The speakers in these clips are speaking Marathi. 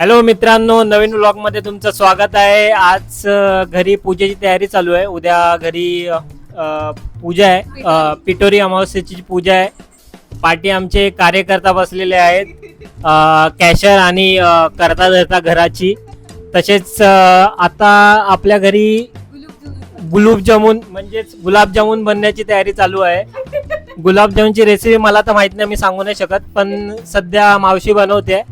हॅलो मित्रांनो नवीन व्लॉगमध्ये तुमचं स्वागत आहे. आज घरी पूजेची तयारी चालू आहे. उद्या घरी अ, पूजा आहे. अ, पिटोरी अमावस्येची पूजा आहे. पाठी आमचे कार्यकर्ता बसलेले आहेत. अ, कॅशर आणि अ, करता धरता घराची. तसेच अ, आता आपल्या घरी गुलाबजामुन म्हणजेच गुलाबजामुन बनण्याची तयारी चालू आहे. गुलाबजामुनची रेसिपी मला तर माहीत नाही मी सांगू नाही शकत. पण सध्या मावशी बनवते.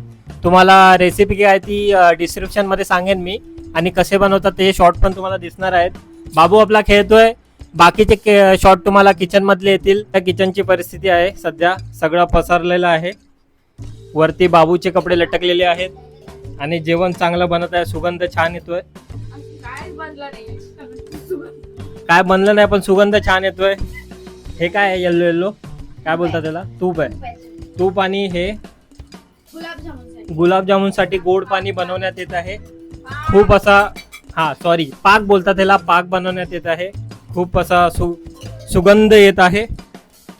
तुम्हाला रेसिपी काय आहे ती डिस्क्रिप्शनमध्ये सांगेन मी. आणि कसे बनवतात ते शॉर्ट पण तुम्हाला दिसणार आहेत. बाबू आपला खेळतोय. बाकीचे शॉर्ट तुम्हाला किचन मधले येतील. त्या किचनची परिस्थिती आहे. सध्या सगळं पसरलेलं आहे. वरती बाबूचे कपडे लटकलेले आहेत. आणि जेवण चांगलं बनत आहे. सुगंध छान येतोय. काय काय बनलं नाही पण सुगंध छान येतोय. हे काय आहे येल्लो येल्लो काय बोलतात त्याला? तूप आहे. तूप आणि हे? गुलाबजामुन. गुलाबजामुनसाठी गोड पाणी बनवण्यात येत आहे. खूप असा हा सॉरी पाक बोलतात त्याला पाक बनवण्यात येत आहे. खूप असा सु सुगंध येत आहे.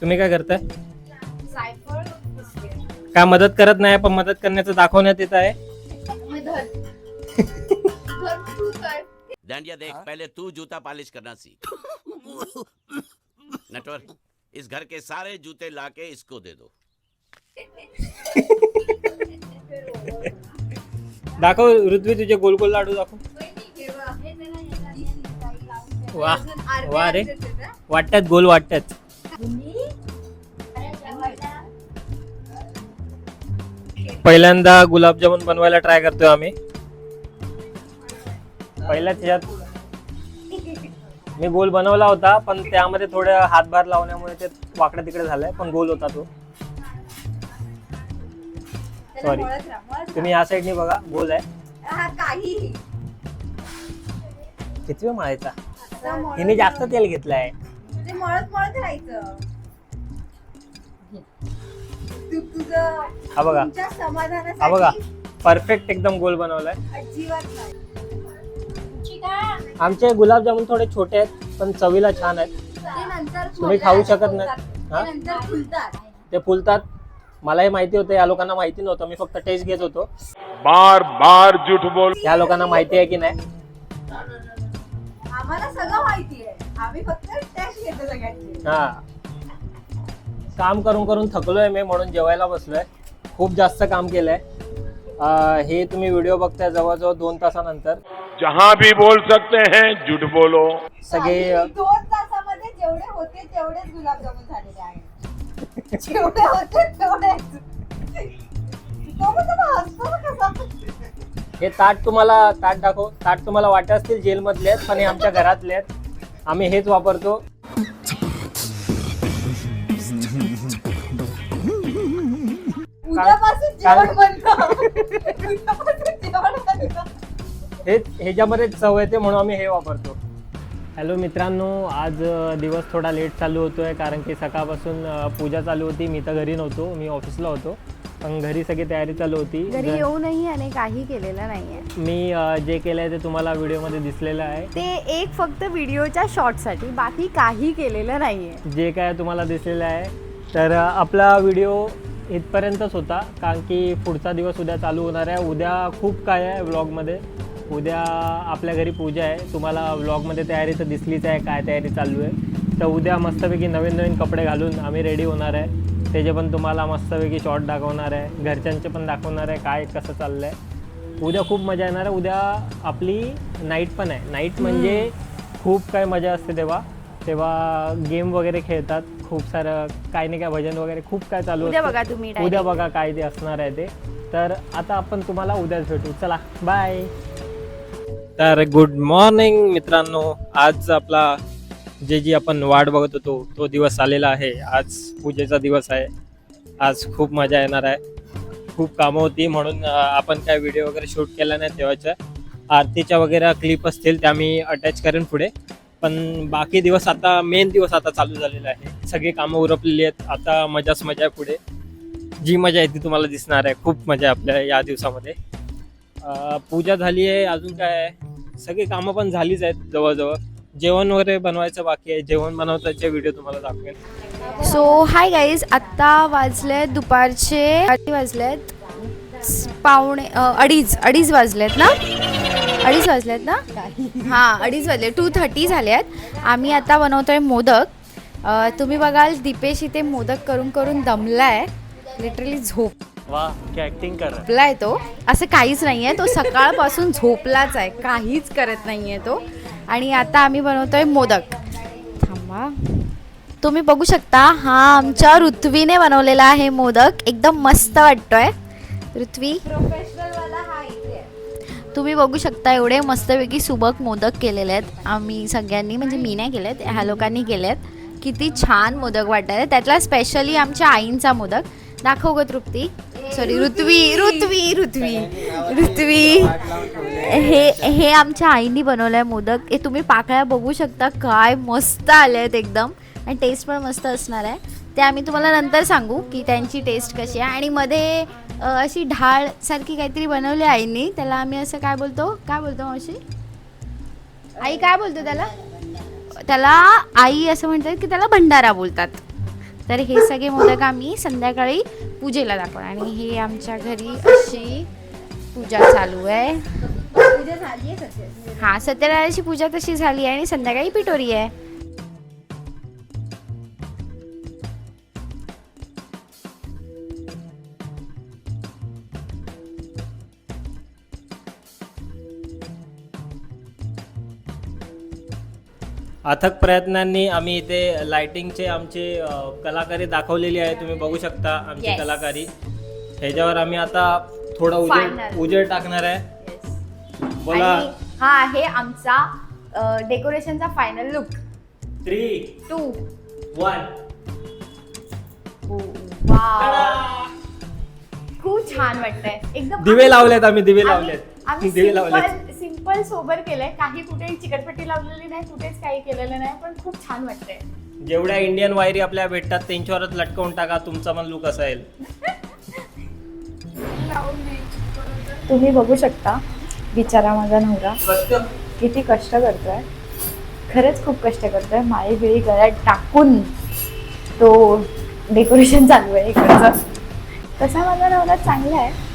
तुम्ही काय करताय? काय मदत करत नाही पण मदत करण्याचं दाखवण्यात येत आहे. मी डांडिया देख पहले तू जूता पॉलिश करना सीख। नटवर इस घर के सारे जूते लाके इसको दे दो। दाखव ऋत्वी तुझे गोल गोल लाडू दाखव. वा वा रे. वाटतात गोल वाटतात. पहिल्यांदा गुलाबजामुन बनवायला ट्राय करतोय आम्ही. पहिल्याच ह्याच्यात मी गोल बनवला होता पण त्यामध्ये थोडं हातभार लावण्यामुळे ते वाकडं तिकडे झालंय पण गोल होता तो. Sorry. तुम्ही या साईडनी बघा गोल आहे. काही. किती वेळ मळायचा? हिने जास्त तेल घेतलंय. ते मळत मळत राहायचं. तू तुझं हा बघा. हा बघा. परफेक्ट एकदम गोल बनवलाय. अजिबात नाही. आमचे गुलाबजामुन थोडे छोटे आहेत पण चवीला छान आहेत. तुम्ही खाऊ शकत नाही. हा? ते नंतर फुलतात. ते फुलतात. मलाही माहिती होतं या लोकांना माहिती नव्हतं. मी फक्त टेस्ट घेत होतो. बार बार झूठ बोल. या लोकांना माहिती आहे की नाही? आम्हाला सगळं माहिती आहे. आम्ही फक्त टेस्ट घेतो सगळ्यांची. हा. काम करून करून थकलोय मी म्हणून जेवायला बसलोय. खूप जास्त काम केलंय. अं, हे तुम्ही व्हिडिओ बघताय जवळजवळ दोन तासानंतर. जहाँ भी बोल सकते हैं झूठ बोलो. सगळे दोन तासामध्ये जेवढे होते तेवढेच गुलाबजामुन झालेले आहेत. जेवढे होते तेवढेच तो पण तो हसतो ना कसा. हे ताट तुम्हाला ताट दाखव. ताट तुम्हाला वाटत असतील जेलमधले आहेत पण हे आमच्या घरातले आहेत. आम्ही हेच वापरतो. उद्यापासून जेवण बंद. उद्यापासून जेवण बंद. हे ह्याच्यामध्ये चव येते म्हणून आम्ही हे वापरतो. हॅलो मित्रांनो आज दिवस थोडा लेट चालू होतोय कारण की सकाळपासून पूजा चालू होती. मी तर घरी नव्हतो. मी ऑफिसला होतो. पण घरी सगळी तयारी चालू होती. घरी येऊनही आणि काही केलेलं नाहीये. मी अ, जे केलंय ते तुम्हाला व्हिडिओमध्ये दिसलेलं आहे. ते एक फक्त व्हिडिओच्या शॉर्टसाठी बाकी काही केलेलं नाहीये. जे काय तुम्हाला दिसलेलं आहे. तर अ, आपला व्हिडिओ इथपर्यंतच होता. कारण की पुढचा दिवस उद्या चालू होणार आहे. उद्या खूप काय आहे व्लॉगमध्ये उद्या आपल्या घरी पूजा आहे. तुम्हाला व्लॉगमध्ये तयारी तर दिसलीच आहे काय तयारी चालू आहे. तर उद्या मस्तपैकी नवीन नवीन कपडे घालून आम्ही रेडी होणार आहे. त्याचे पण तुम्हाला मस्तपैकी शॉर्ट दाखवणार आहे. घरच्यांचे पण दाखवणार आहे काय कसं चाललं आहे उद्या खूप मजा येणार आहे. उद्या आपली नाईट पण आहे. नाईट म्हणजे खूप काय मजा असते तेव्हा. तेव्हा गेम वगैरे खेळतात. खूप सारं काय नाही काय भजन वगैरे खूप काय चालू उद्या. बघा तुम्ही उद्या. बघा काय ते असणार आहे ते. तर आता आपण तुम्हाला उद्याच भेटू. चला बाय तर गुड मॉर्निंग मित्रांनो. आज आपला जे जी आपण वाट बघत होतो तो दिवस आलेला आहे. आज पूजेचा दिवस आहे. आज खूप मजा येणार आहे. खूप कामं होती म्हणून आपण काय व्हिडिओ वगैरे शूट केला नाही तेव्हाच्या. आरतीच्या वगैरे क्लिप असतील त्या मी अटॅच करेन पुढे. पण बाकी दिवस आता मेन दिवस आता चालू झालेला आहे. सगळी कामं उरपलेली आहेत. आता मजाच मजा आहे पुढे. जी मजा आहे ती तुम्हाला दिसणार आहे. खूप मजा आहे आपल्या या दिवसामध्ये. पूजा झाली आहे. अजून काय आहे? सगळी कामं पण झालीच आहेत जवळजवळ. जेवण वगैरे बनवायचं बाकी आहे. जेवण बनवताचे व्हिडिओ तुम्हाला दाखवेल सो हाय गाईज आत्ता वाजले दुपारचे आठ वाजलेत. पावणे अडीच अडीच वाजलेत ना? अडीच वाजलेत ना? हां अडीच वाजले. टू थर्टी झाले आहेत आम्ही आता आहे मोदक. तुम्ही बघाल दीपेश इथे मोदक करून करून दमलाय. लिटरली झोप. वा क्या ऍक्टिंग कर रहा झोपलाय तो. असं काहीच नाही आहे तो सकाळपासून झोपलाच आहे. काहीच करत नाही आहे तो. आणि आता आम्ही बनवतोय मोदक. थांबा. तुम्ही बघू शकता हा आमच्या ऋत्वीने बनवलेला आहे मोदक. एकदम मस्त वाटतोय. ऋत्वी? प्रोफेशनल वाला हा इथे आहे. तुम्ही बघू शकता एवढे मस्तपैकी सुबक मोदक केलेले आहेत. आम्ही सगळ्यांनी म्हणजे मी नाही केलेत ह्या लोकांनी केलेत. किती छान मोदक वाटत आहे त्यातला स्पेशली आमच्या आईंचा मोदक. दाखव ग तृप्ती. सॉरी ऋत्वी ऋत्वी ऋत्वी ऋत्वी हे हे आमच्या आईनी बनवलंय मोदक. हे तुम्ही पाकळ्या बघू शकता. काय मस्त आले आहेत एकदम. आणि टेस्ट पण मस्त असणार आहे. ते आम्ही तुम्हाला नंतर सांगू की त्यांची टेस्ट कशी आहे. आणि मध्ये अशी ढाळ सारखी काहीतरी बनवली आईनी. त्याला आम्ही असं काय बोलतो? काय बोलतो मावशी? आई काय बोलतो त्याला? त्याला आई असं म्हणतात की त्याला भंडारा बोलतात. तर हे सगळे मोदक आम्ही संध्याकाळी पूजेला दाखवणार. आणि हे आमच्या घरी अशी पूजा चालू आहे. पूजा झाली आहे हा सत्यनारायणाची पूजा तशी झाली आहे आणि संध्याकाळी पिटोरी आहे. अथक प्रयत्नांनी आम्ही इथे लाइटिंगचे आमचे अ, कलाकारी दाखवलेली आहे तुम्ही बघू शकता आमची Yes. कलाकारी. ह्याच्यावर आम्ही आता थोडा उजेड Final. उजेड टाकणार आहे. बोला. आणि हा आहे आमचा डेकोरेशनचा final look three two one खूप छान वाटतंय. एकदम दिवे लावलेत आम्ही दिवे लावलेत. आम्ही दिवे लावलेत. सिंपल सोबर केलंय. काही कुठे चिकटपट्टी लावलेली नाही कुठेच काही केलेलं नाही पण खूप छान वाटतंय. जेवढ्या इंडियन वायरी आपल्या भेटतात त्यांच्यावरच लटकवून टाका तुमचा पण लुक असेल. तुम्ही बघू शकता बिचारा माझा नवरा किती कष्ट करतोय. खरंच खूप कष्ट करतोय. माळी बिळी गळ्यात टाकून तो डेकोरेशन चालू आहे इकडचं. तसा माझा नवरा चांगला आहे.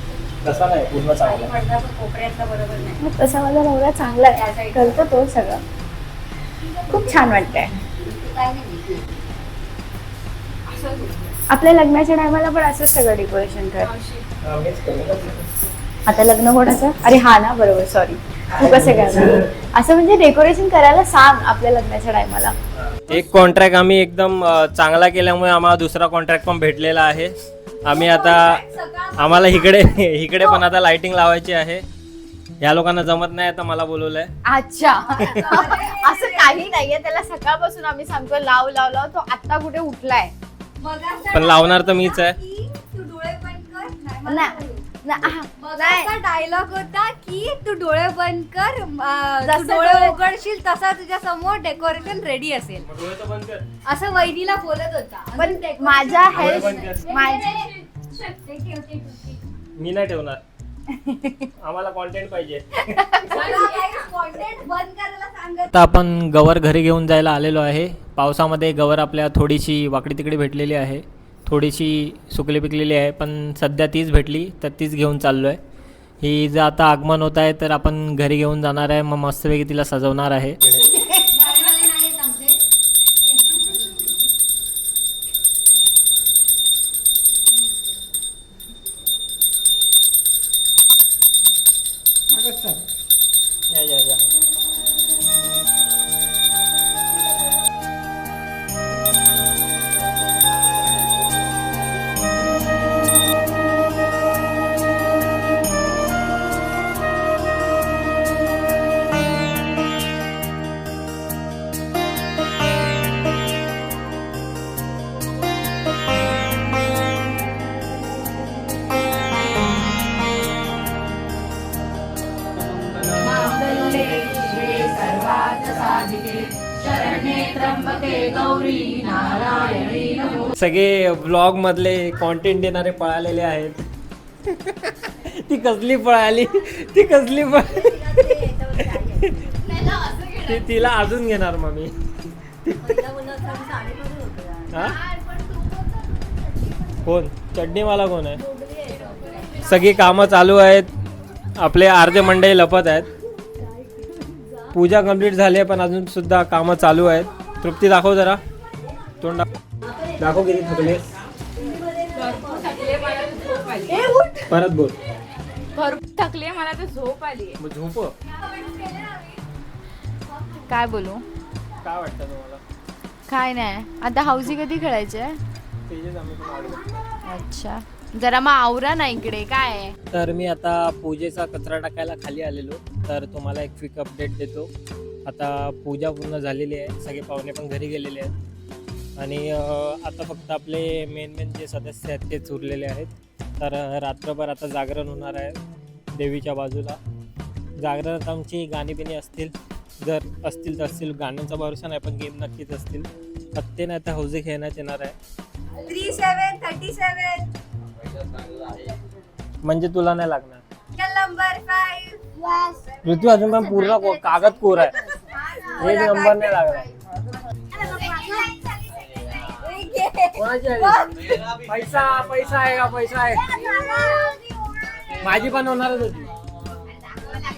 कसा नाही पूर्ण चांगला. पडदा पण कोपऱ्यातला बरोबर नाही. मग तसा माझा नवरा चांगला आहे. करतो तो सगळं. खूप छान वाटतंय. काय नाही आपल्या लग्नाच्या टायमाला पण असंच सगळं डेकोरेशन कर. आता लग्न कोणाचं? अरे हा ना बरोबर सॉरी तू कसं करणार. असं म्हणजे डेकोरेशन करायला सांग आपल्या लग्नाच्या टायमाला एक कॉन्ट्रॅक्ट आम्ही एकदम अ, चांगला केल्यामुळे आम्हाला दुसरा कॉन्ट्रॅक्ट पण भेटलेला आहे. आम्ही आता आम्हाला इकडे इकडे पण आता लाइटिंग लावायची आहे. या लोकांना जमत नाही आता मला बोलवलंय. अच्छा. असं काही नाहीये. त्याला सकाळपासून आम्ही सांगतो लाव लाव लाव. तो आता कुठे उठलाय? पण लावणार तर मीच आहे. तू डोळे बंद कर. नाही, मला ना- बोलू. ना- आहा, मगाचा डायलॉग होता की तू डोळे बंद कर. अं, तू जसं डोळे डोळे- उघडशील तसा तुझ्या समोर डेकोरेशन रेडी असेल. असं वहिनीला बोलत होता. पण माझ्या हेल्थ. माझ्या मी नाही ठेवणार. आम्हाला कॉन्टेंट पाहिजे. बंद करायला सांगत आता आपण गवर घरी घेऊन जायला आलेलो आहे. पावसामध्ये गवर आपल्या थोडीशी वाकडी तिकडे भेटलेली आहे. थोडीशी सुकली पिकलेली आहे पण सध्या तीच भेटली तर तीच घेऊन चाललो आहे ही जर आता आगमन होत आहे तर आपण घरी घेऊन जाणार आहे. मग मस्तपैकी तिला सजवणार आहे. सगळे ब्लॉग मधले कॉन्टेंट देणारे पळालेले आहेत. ती कसली पळाली? ती कसली पळाली? ती तिला अजून घेणार मग मी हा? कोण? चटणीवाला कोण आहे? सगळी कामं चालू आहेत. आपले अर्धे मंडळी लपत आहेत. पूजा कंप्लीट झाली आहे पण अजून सुद्धा कामं चालू आहेत. तृप्ती दाखव जरा. तोंड दाखव. दाखव किती थकले. परत बोल. थकले मला तर झोप आली. मग झोप. काय बोलू? काय वाटतं तुम्हाला? काय नाही. आता हाऊसी कधी खेळायचे. अच्छा. जरा मग आवरा ना इकडे काय? तर मी आता पूजेचा कचरा टाकायला खाली आलेलो. तर तुम्हाला एक क्विक अपडेट देतो. आता पूजा पूर्ण झालेली आहे. सगळे पाहुणे पण घरी गेलेले आहेत. आणि आता फक्त आपले मेन मेन जे सदस्य आहेत तेच उरलेले आहेत. तर रात्रभर आता जागरण होणार आहे देवीच्या बाजूला. जागरणात आमची गाणी बिणी असतील जर असतील तर असतील. गाण्यांचा भरोसा नाही पण गेम नक्कीच असतील. पत्ते नाही तर हौजे खेळण्यात येणार आहे. थ्री सेवन थर्टी सेवन म्हणजे तुला नाही लागणार. नंबर फाईव्ह ऋतू अजून पण पूर्ण कागद कोर आहे. एक नंबर नाही लागला. कोणाची आहे? पैसा पैसा आहे का पैसा आहे? माझी पण होणारच होती.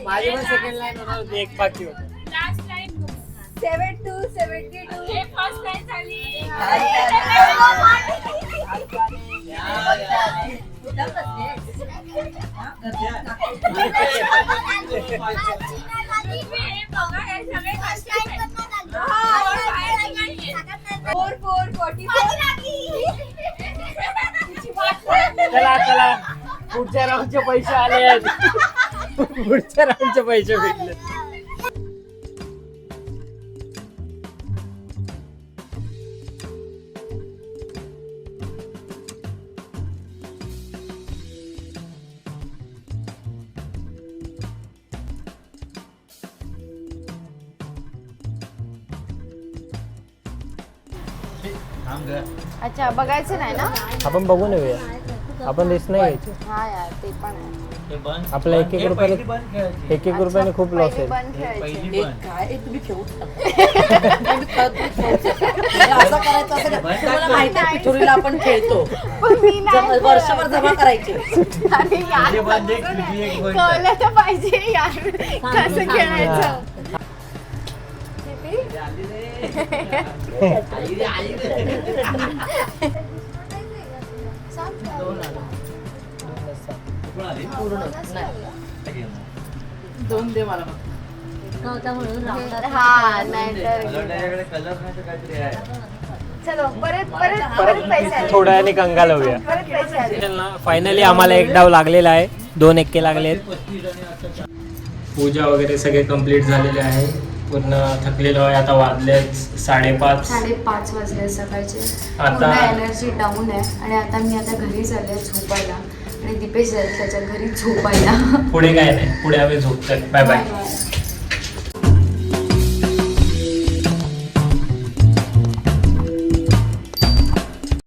माझी पण सेकंड लाईन होणार होती एक बाकी होती. सेवन टू सेवन्टी टू. चला चला. पुढच्या राऊंडचे पैसे आले पुढच्या राऊंडचे पैसे भेटले. अच्छा बघायचं नाही ना? आपण बघून येऊया. आपण रिस्क नाही घ्यायची. हा यार ते पण आहे. आपला एक एक रुपयाने एक एक रुपयाने खूप लॉस पहिली आहे. बंद खेळायची. काय? तुम्ही खेळू असं करायचं असं नाही. तुम्हाला माहिती आहे पिठोरीला आपण खेळतो. पण मी नाही जम- वर्षभर जमा करायचे. अरे यार कळलं तर पाहिजे यार कसं खेळायचं. दोन दे मला हा नाही तर चलो परत परत परत पैसे आले. थोड्या वेळाने कंगाल होऊया परत पैसे आले. फायनली आम्हाला एक डाव लागलेला आहे. दोन एक्के लागले पूजा वगैरे सगळे कंप्लीट झालेले आहे. पूर्ण थकलेलो आहे. आता वाजले साडेपाच. साडेपाच वाजले सकाळचे. आता- एनर्जी डाऊन आहे. आणि आता मी आता घरी चालले झोपायला. आणि दीपेश जाईल त्याच्या घरी झोपायला. पुढे काय नाही. पुढे आम्ही झोपतोय. Bye bye.